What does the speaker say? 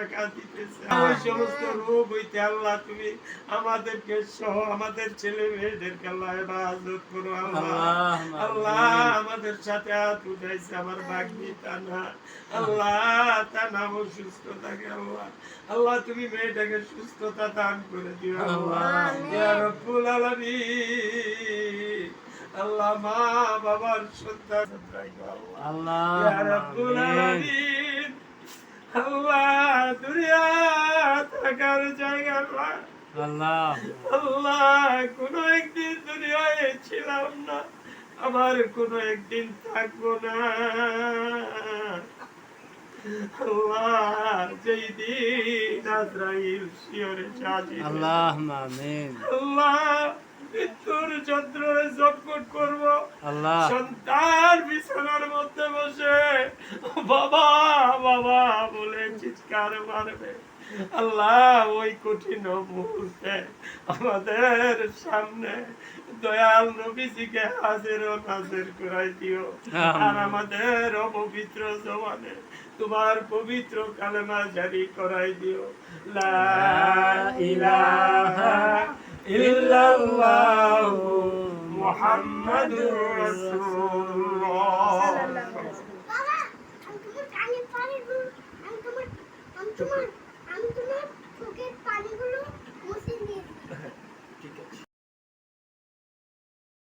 টাকা দিতেছে ওই সমস্ত রোগ হইতে আল্লাহ তুমি আমাদেরকে সহ আমাদের ছেলে মেয়েদেরকে আল্লাহ হেফাজত করো আল্লাহ। আল্লাহ আমাদের সাথে হাত উঠাইছে আমার তানা আল্লাহ তানা অসুস্থ থাকে আল্লাহ। আল্লাহ তুমি মেয়েটাকে সুস্থতা দান করে দিও আল্লাহ। আল্লাহ। ইয়া রব্বুল আলামিন। আল্লাহ মা বাবার সন্তান আল্লাহ। আল্লাহ আল্লাহ। থাকার জায়গা আল্লাহ আল্লাহ। আল্লাহ কোন একদিন দুনিয়ায় ছিলাম না। কোন একদিন থাকব না। আল্লাহ যেই দিন আজরাইল শিওরে চাঁদি আল্লাহ আমিন। আল্লাহ মৃত্যুর যন্ত্রণে জটকট করব। আল্লাহ। সন্তান বিছানার মধ্যে বসে বাবা বাবা বলে চিৎকার মারবে। আল্লাহ ওই কঠিন মুহূর্তে আমাদের সামনে দয়াল নবীজিকে হাজির ও নাজির করাই দিও। আর আমাদের অপবিত্র জবানে তোমার পবিত্র কালেমা জারি করাই দিও। লা ইলাহা ইল্লাল্লাহু মুহাম্মাদুর রাসূলুল্লাহ বাবা আমি তোমার কানে